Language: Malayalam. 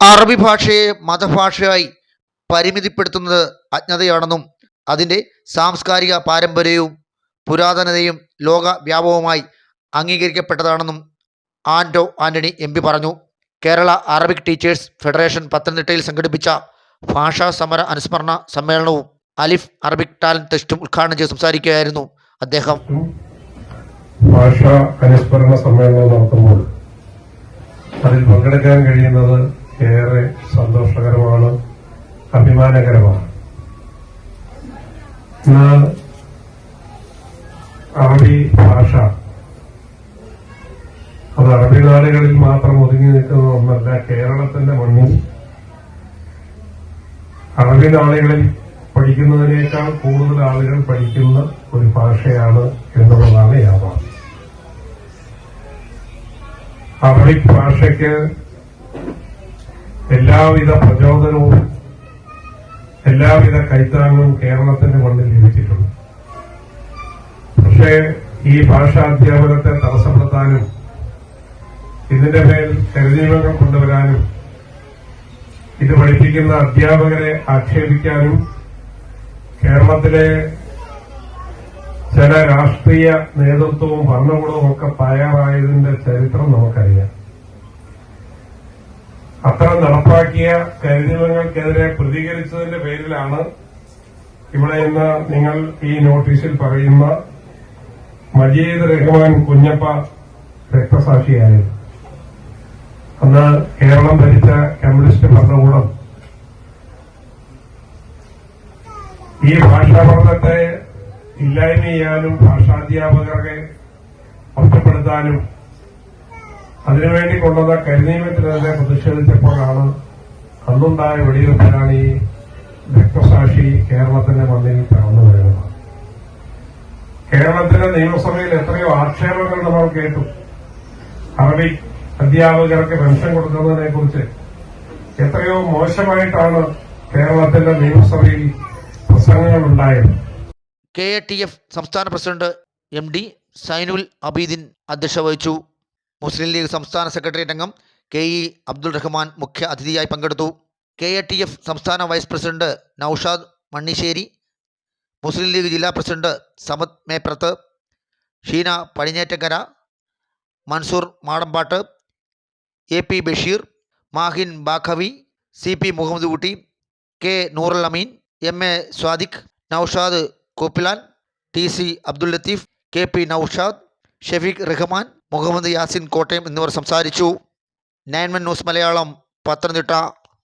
അറബി ഭാഷയെ മതഭാഷയായി പരിമിതിപ്പെടുത്തുന്നത് അജ്ഞതയാണെന്നും അതിന്റെ സാംസ്കാരിക പാരമ്പര്യവും പുരാതനതയും ലോകവ്യാപകവുമായി അംഗീകരിക്കപ്പെട്ടതാണെന്നും ആൻഡോ ആന്റണി എം പി പറഞ്ഞു. കേരള അറബിക് ടീച്ചേഴ്സ് ഫെഡറേഷൻ പത്തനംതിട്ടയിൽ സംഘടിപ്പിച്ച ഭാഷാ സമര അനുസ്മരണ സമ്മേളനവും അലിഫ് അറബിക് ടാലന്റ് ടെസ്റ്റും ഉദ്ഘാടനം ചെയ്ത് സംസാരിക്കുകയായിരുന്നു അദ്ദേഹം. ഭാഷാ അനുസ്മരണ സമ്മേളനം നടത്തുമ്പോൾ അതിൽ പങ്കെടുക്കാൻ കഴിയുന്നത് ഏറെ സന്തോഷകരമാണ് അഭിമാനകരമാണ്. എന്നാൽ അറബി ഭാഷ അത് അറബി നാടുകളിൽ മാത്രം ഒതുങ്ങി നിൽക്കുന്ന ഒന്നല്ല കേരളത്തിന്റെ മണ്ണിൽ അറബി നാടുകളിൽ പഠിക്കുന്നതിനേക്കാൾ കൂടുതൽ ആളുകൾ പഠിക്കുന്ന ഒരു ഭാഷയാണ് എന്നുള്ളതാണ് യാഥാർത്ഥ്യം. അറബിക് ഭാഷയ്ക്ക് എല്ലാവിധ പ്രചോദനവും എല്ലാവിധ കൈത്താങ്ങും കേരളത്തിന്റെ മണ്ണിൽ ലഭിച്ചിട്ടുണ്ട്. പക്ഷേ ഈ ഭാഷാധ്യാപനത്തെ തടസ്സപ്പെടുത്താനും ഇതിന്റെ മേൽ തെരഞ്ഞെടുപ്പുകൾ കൊണ്ടുവരാനും ഇത് പഠിപ്പിക്കുന്ന അധ്യാപകരെ ആക്ഷേപിക്കാനും കേരളത്തിലെ ചില രാഷ്ട്രീയ നേതൃത്വവും ഭരണകൂടവും ഒക്കെ തയ്യാറായതിന്റെ ചരിത്രം നമുക്കറിയാം. അത്തരം നടപ്പാക്കിയ കരിനിയമങ്ങൾക്കെതിരെ പ്രതികരിച്ചതിന്റെ പേരിലാണ് ഇവിടെ ഇന്ന് നിങ്ങൾ ഈ നോട്ടീസിൽ പറയുന്ന മജീദ് റഹ്മാൻ കുഞ്ഞപ്പ രക്തസാക്ഷിയായത്. അന്ന് കേരളം ഭരിച്ച കമ്മ്യൂണിസ്റ്റ് ഭരണകൂടം ഈ ഭാഷാ പഠനത്തെ ഇല്ലായ്മ ചെയ്യാനും ഭാഷാധ്യാപകരെ ഒറ്റപ്പെടുത്താനും അതിനുവേണ്ടി കൊണ്ടുവന്ന കരിനിയമത്തിനെതിരെ പ്രതിഷേധിച്ചപ്പോഴാണ് അന്നുണ്ടായ വെടിവെപ്പിലാണ് ഈ രക്തസാക്ഷി കേരളത്തിന്റെ മണ്ണിൽ പിറന്നു വരുന്നത് കേരളത്തിലെ നിയമസഭയിൽ എത്രയോ ആക്ഷേപങ്ങൾ നമ്മൾ കേട്ടു. അറബിക് അധ്യാപകർക്ക് പെൻഷൻ കൊടുക്കുന്നതിനെ കുറിച്ച് എത്രയോ മോശമായിട്ടാണ് കേരളത്തിന്റെ നിയമസഭയിൽ പ്രസംഗങ്ങൾ ഉണ്ടായത്. കെ എ ടി എഫ് സംസ്ഥാന president M D Zainul Abideen അധ്യക്ഷ വഹിച്ചു മുസ്ലിം ലീഗ് സംസ്ഥാന സെക്രട്ടേറിയറ്റ് അംഗം കെ ഇ അബ്ദുൾ റഹ്മാൻ മുഖ്യ അതിഥിയായി പങ്കെടുത്തു. കെ എ ടി എഫ് സംസ്ഥാന വൈസ് പ്രസിഡന്റ് നൌഷാദ് മണ്ണിശ്ശേരി മുസ്ലിം ലീഗ് ജില്ലാ president Samad Meprath Sheena Padinjattakkara Mansoor Madampattu A P Basheer Mahin Baqavi C P Muhammad Kutty K Noorul Ameen M A Sadiq Noushad Koppilan T C Abdul Latheef K P Noushad Shefeeq Rahman Muhammad Yasin Kottayam എന്നിവർ സംസാരിച്ചു. നയൻമൻ ന്യൂസ് മലയാളം പത്തനംതിട്ട.